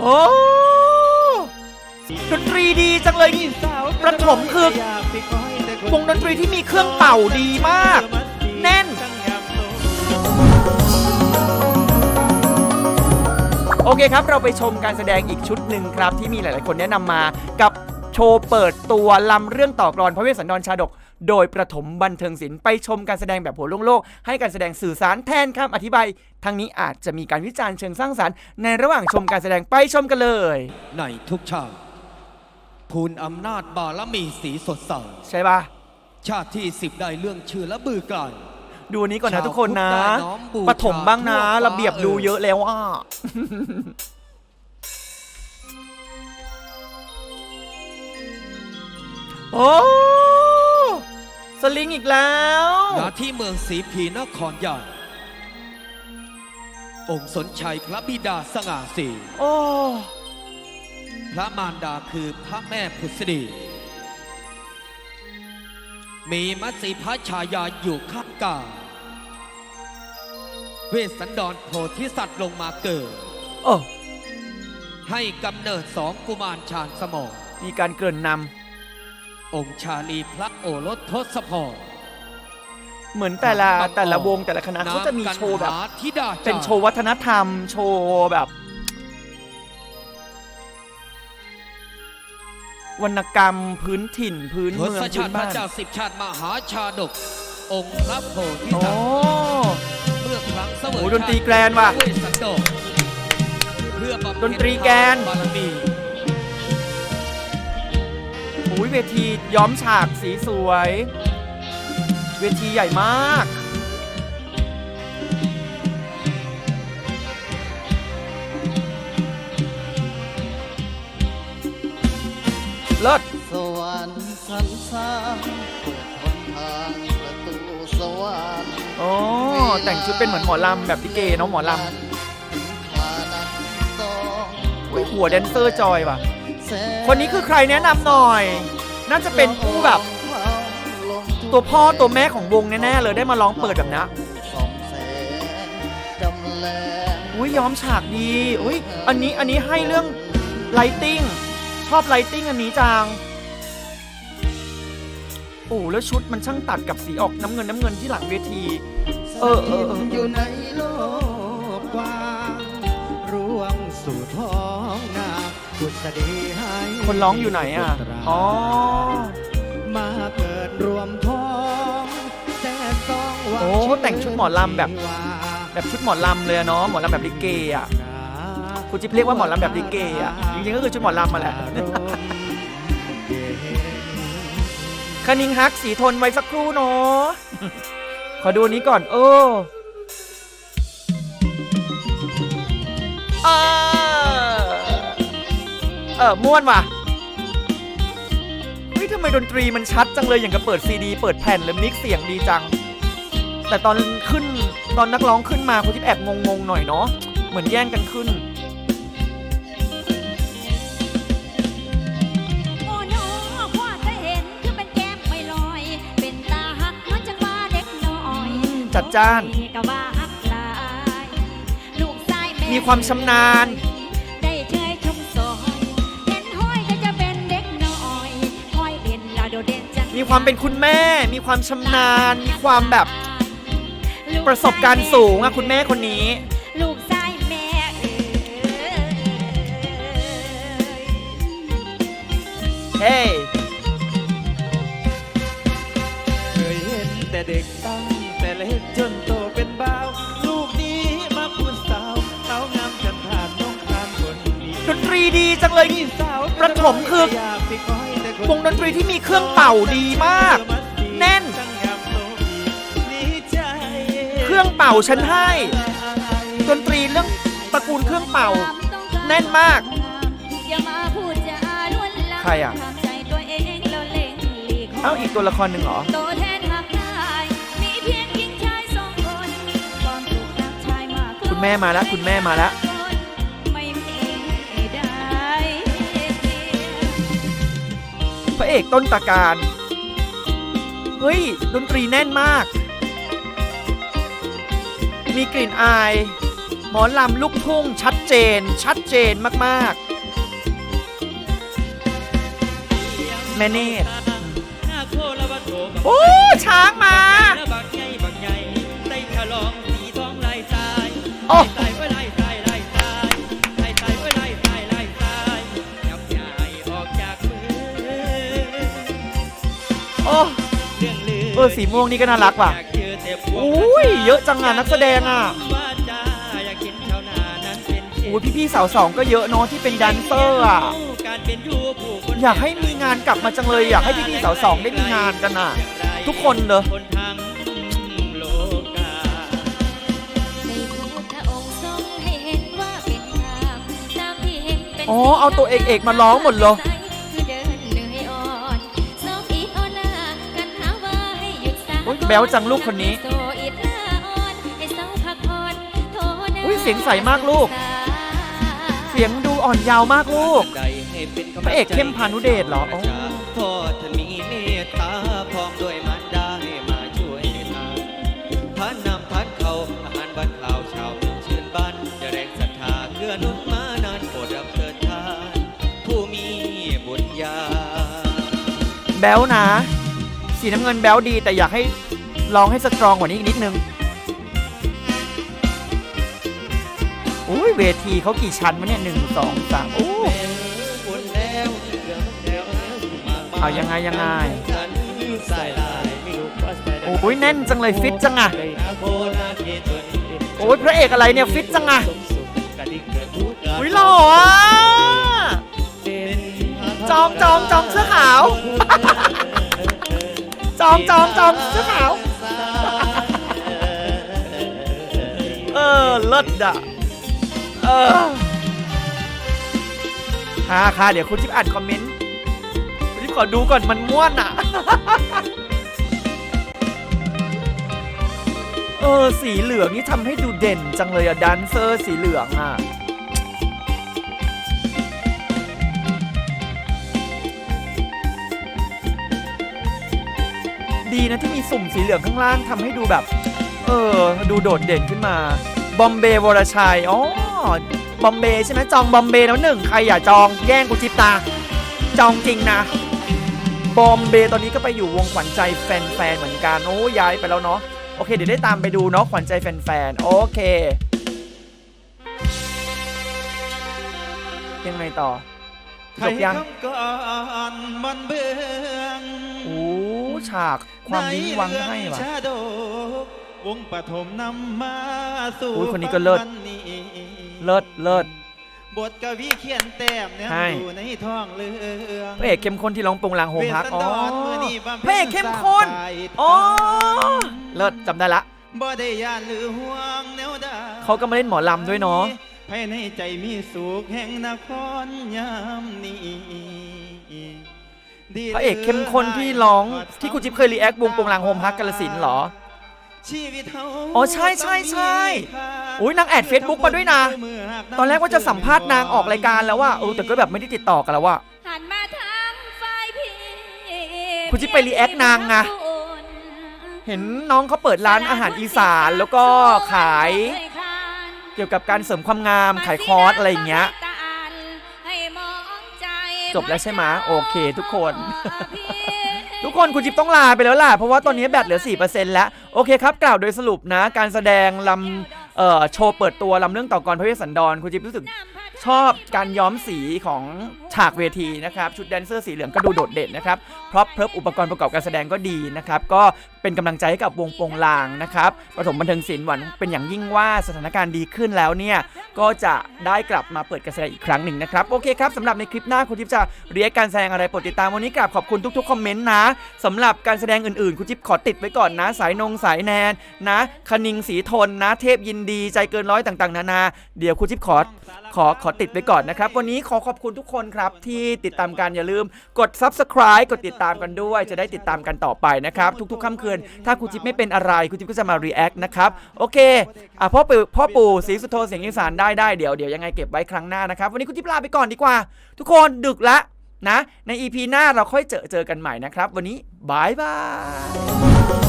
โอ้ดนตรีดีจังเลยนี่ประถมคือวงดนตรีที่มีเครื่องเป่าดีมาก แน่น โอเคครับ เราไปชมการแสดงอีกชุดหนึ่งครับ ที่มีหลาย ๆ คนแนะนำมากับโชว์เปิดตัวลำเรื่องต่อกรอนพระเวสสันดรชาดก โดยประถมบันเทิงศิลป์ไปชมการแสดงแบบหัวโล่งๆให้การแสดงสื่อสารแทนคำอธิบายทั้งนี้อาจจะมีการวิจารณ์เชิงสร้างสรรค์ในระหว่างชมการแสดงไปชมกันเลย ในทุกชาติพูนอำนาจบารมีสีสดใสใช่ปะชาติที่สิบได้เรื่องชื่อและบือไกลดูอันนี้ก่อนนะชาวทุกคนนะพุทธได้น้อมบูชาปฐมบ้างนะทั่วฟ้าระเบียบดูเยอะแล้วอะโอ้ สลิงอีกแล้วณที่เมืองศรีพีนครใหญ่องค์สนชัยพระบิดาสง่าสีโอ้พระมารดาคือพระแม่พุทธดี มีมัตสีพระชายาอยู่ข้างกายเวสสันดรโพธิสัตว์ลงมาเกิด โอ้ให้กำเนิดสองกุมารชาญสมองมีการเกริ่นน องค์ชาลีพระโอรสทศพรำเหมือนแต่ละบังออกแต่ละวงแต่ละคณะเขาจะมีโชว์แบบนางกันหาธิดาเป็นโชว์วัฒนธรรม โชว์แบบวรรณกรรมพื้นถิ่นพื้นทเมืองศพื้ชานติพบ้าระนเจ้าสิบชาติมหาชาดก องค์พระโพธิโอ้สัตว์เมื่อครั้งเสวยโอ้ดนตรีแกรนว่ะเวสสันดรเพื่อบำเพ็ญดนตรีแกรนบารมี โอ้ยเวทีย้อมฉากสีสวย เวทีใหญ่มาก เลิศสวรรค์สันสร้างเปิดหนทางประตูสวรรค์โอ้แต่งชุดเป็นเหมือนหมอลำแบบพี่เกเนาะหมอลถึงครานั้นต้องำโอ้ยหัวแดนเซอร์จอยว่ะแสง คนนี้คือใครแนะนำหน่อย น่าจะเป็นผู้แบบ ตัวพ่อตัวแม่ของวงแน่ๆเลยได้มาร้องเปิดแบบนี้อุ้ยย้อมฉากดีอุ้ยอันนี้อันนี้ให้เรื่องไลติ้งชอบไลติ้งอันนี้จังโอ้แล้วชุดมันช่างตัดกับสีออกน้ำเงินน้ำเงินที่หลังเวที เออเอออยู่ในโลกกว้างร่วงสู่ท้องนา คนร้องอยู่ไหนอะบุตราอ๋อ มาเกิดรวมท้องแต่ต้องหวังโอ้ แต่งชุดหมอลำแบบว่าแบบชุดหมอลำเลยอะเนาะ หมอลำแบบลิเกอะ คุณจิ๊บเรียกว่าหมอลำแบบลิเกอะ จริงๆก็คือชุดหมอลำมาแหละคณิงฮักสีทนไว้สักครู่เนาะ ขอดูอันนี้ก่อนเออเออ เออม่วนว่ะเฮ้ยทำไมดนตรีมันชัดจังเลยอย่างกับเปิดซีดีเปิดแผ่นเลยมิกซ์เสียงดีจัง แต่ตอนขึ้นตอนนักร้องขึ้นมาคุณทิพย์แอบงงๆหน่อยเนาะเหมือนแย่งกันขึ้นโอ้น้องพ่อเคยเห็นคือเป็นแก้มไม่ลอยเป็นตาหักน้อยจังว่าเด็กน้อยจัดจ้านก็ว่าหักหลายลูกชายแม่มีความชำนาญ ความเป็นคุณแม่ มีความชำนาญ มีความแบบประสบการณ์สูงอะคุณแม่คนนี้ ลูกชายแม่เอ้ยเฮ้ยเคยเห็นแต่เด็กตั้งแต่เล็กจนโตเป็นบ่าว ลูกนี้มาพูดสาวสาวงามจันทานน้องคานคนนี้ดนตรีดีจังเลยนี่ประถมคือ วงดนตรีที่มีเครื่องเป่าดีมาก แน่น เครื่องเป่าฉันให้ ดนตรีเรื่องตระกูลเครื่องเป่า แน่นมาก ใครอะทำใจตัวเองแล้วเล่งหลีกเอ้าอีกตัวละครหนึ่งเหรอคุณแม่มาแล้ว คุณแม่มาแล้ว ระเอกต้นตาการ เฮ้ย ดนตรีแน่นมาก มีกลิ่นอาย หมอลำลูกทุ่งชัดเจน ชัดเจนมากแม่เนตรหน้าโอ้ช้างมาบัก โอ้เรื่องลือเออสีม่วงนี่ก็น่ารักว่ะอยากเจอแต่พวกอุ้ยเยอะจังอะนักแสดงอะว่าจ้าอยากเห็นชาวนานั้นเป็นเช่นโอ้ยพี่ๆสาวสองก็เยอะเนาะที่เป็นแดนเซอร์อะการเป็นอยู่ผู้คนอยากให้มีงานกลับมาจังเลย อยากให้พี่ๆสาวสองได้มีงานกันอะ ทุกคนเลยคนทั้งโลกาในพุทธองค์ทรงให้เห็นว่าเป็นธรรมตามที่เห็นเป็นอ๋อเอาตัวเอกๆมาร้องหมดเลย แบ๊วจังลูกคนนี้โซอีกลาอ่อนให้เศร้าพักผ่อนโทษนะอุ๊ยเสียงใสมากลูก เสียงดูอ่อนยาวมากลูกใดให้เป็นกำลังพระเอกเข้มพานุเดชเหรออ๋อพ่อท่านมีเมตตาพร้อมด้วยมารดาให้มาช่วยทานทานนำทานเขาอาหารบ้านข่าวชาวเมืองชื่นบ้านจะแรงศรัทธาเกื้อหนุนมานานโปรดรับเถิดทาน ผู้มีบุญญา แบ๊วนะ สีน้ำเงินแบ๊วดีแต่อยากให้ ร้องให้สตรองกว่านี้อีกนิดนึงอุ้ยเวทีเขากี่ชั้นวะเนี่ยหนึ่งสองสามโอ้บุญแล้วเอายังไงยังไงกันสายลายไม่รู้ว่าสายใดโอ้ยแน่นจังเลยฟิตจังอะโอ้ยพระเอกอะไรเนี่ยฟิตจังอะสมสุขกระดิ่งอุ้ยหล่ออะจองจองจองเสื้อขาว จองจองจองเสื้อขาว อเลิศอะเออค่ะค่ะเดี๋ยวคุณทิพย์อ่านคอมเมนต์คุณทิพย์ขอดูก่อนมันม่วนอะ เออสีเหลืองนี่ทำให้ดูเด่นจังเลยอะดันเซอร์สีเหลืองอะดีนะที่มีสุ่มสีเหลืองข้างล่างทำให้ดูแบบ เออ ดูโดดเด่นขึ้นมา บอมเบย์วรชัย อ๋อ บอมเบย์ใช่ไหมจองบอมเบย์แล้วหนึ่ง ใครอย่าจองแย่งกูจิบตา จองจริงนะ บอมเบย์ตอนนี้ก็ไปอยู่วงขวัญใจแฟนๆ เหมือนกัน โอ้ย้ายไปแล้วเนาะ โอเค เดี๋ยวได้ตามไปดูเนาะ ขวัญใจแฟนๆ โอเค ยังไงต่อจบยังไทคำก่อนมันเบืองโอ้ ฉากความวิ้งวังให้ว่ะในเรื่ องชาดกวงปฐมนำมาสู่อุ๊ยคนนี้ก็เลิศ ปัจจุบันี้เลิศเลิศ บทกวีเขียนแต้มเนี่ยให้อยู่ในท้องเรื่องพระเอกเข้มข้นที่ร้องปรุงลางโฮมพักอ๋อเวสันดรมื้อนี้บำพระเอกเข้มข้นสร้างฝ่ายอ๋อเลิศจำได้ละ บ่ได้ยานหรือห่วงแนวดาเขาก็มาเล่นหมอลำด้วยเนาะภายในใจมีสุขแห่งนครยามนี้ดีพระเอกเข้มข้นที่ร้องที่คุณจิ๊บเคยรีแอควงปรุงลางโฮมพักกาลสินธุ์เหรอ ชีวิตเฮาอ๋อใช่ใช่ใช่อุ๊ยนางแอด Facebook มาด้วยนะ ตอนแรกว่าจะสัมภาษณ์นางออกรายการแล้วว่าเออแต่ก็แบบไม่ได้ติดต่อกันแล้วว่าหันมาทางฝ่ายพี่คุณจิ๊บไปรีแอคนางไงเห็นน้องเขาเปิดร้านอาหารอีสานแล้วก็ขาย เกี่ยวกับการเสริมความงามขายคอร์สอะไรอย่างเงี้ยจบแล้วใช่ไหมโอเคทุกคน ทุกคนคุณจิ๊บต้องลาไปแล้วล่ะ เพราะว่าตอนนี้แบตเหลือ 4%แล้ว โอเคครับ กล่าวโดยสรุปนะ การแสดงลำเอ่อโชว์เปิดตัวลำเรื่องต่อกรพระเวสสันดรคุณจิ๊บรู้สึกชอบการย้อมสีของ ฉากเวทีนะครับ ชุดแดนเซอร์สีเหลืองก็ดูโดดเด่นนะครับพร็อพเพิบอุปกรณ์ประกอบการแสดงก็ดีนะครับ ก็เป็นกำลังใจให้กับวงโปงลางนะครับปฐมบันเทิงศิลป์หวังเป็นอย่างยิ่งว่าสถานการณ์ดีขึ้นแล้วเนี่ยก็จะได้กลับมาเปิดการแสดงอีกครั้งหนึ่งนะครับโอเคครับสำหรับในคลิปหน้าคุณจิ๊บจะเรียกการแสดงอะไรโปรดติดตามวันนี้กราบขอบคุณทุกๆคอมเมนต์นะสำหรับการแสดงอื่นๆคุณจิ๊บขอติดไว้ก่อนนะ สายนงสายแนนนะคณิงสีทนนะ เทพยินดีใจเกินร้อยต่างๆ นานา เดี๋ยวคุณจิ๊บขอขอขอติดไว้ก่อนนะครับวันนี้ขอขอบคุณทุกคนครับที่ติดตามกันอย่าลืมกด subscribe กดติดตามกันด้วย จะได้ติดตามกันต่อไปนะครับ ทุกๆค่ำคืน ถ้าคุณจิ๊บไม่เป็นอะไรคุณจิ๊บก็จะมา react นะครับ โอเคอะพ่อปู่พ่อปู่ศรีสุโธเสียงอีสานได้ได้เดี๋ยวเดี๋ยวยังไงเก็บไว้ครั้งหน้านะครับ วันนี้คุณจิ๊บลาไปก่อนดีกว่า ทุกคนดึกละนะ ใน EP หน้าเราค่อยเจอเจอกันใหม่นะครับ วันนี้บายบาย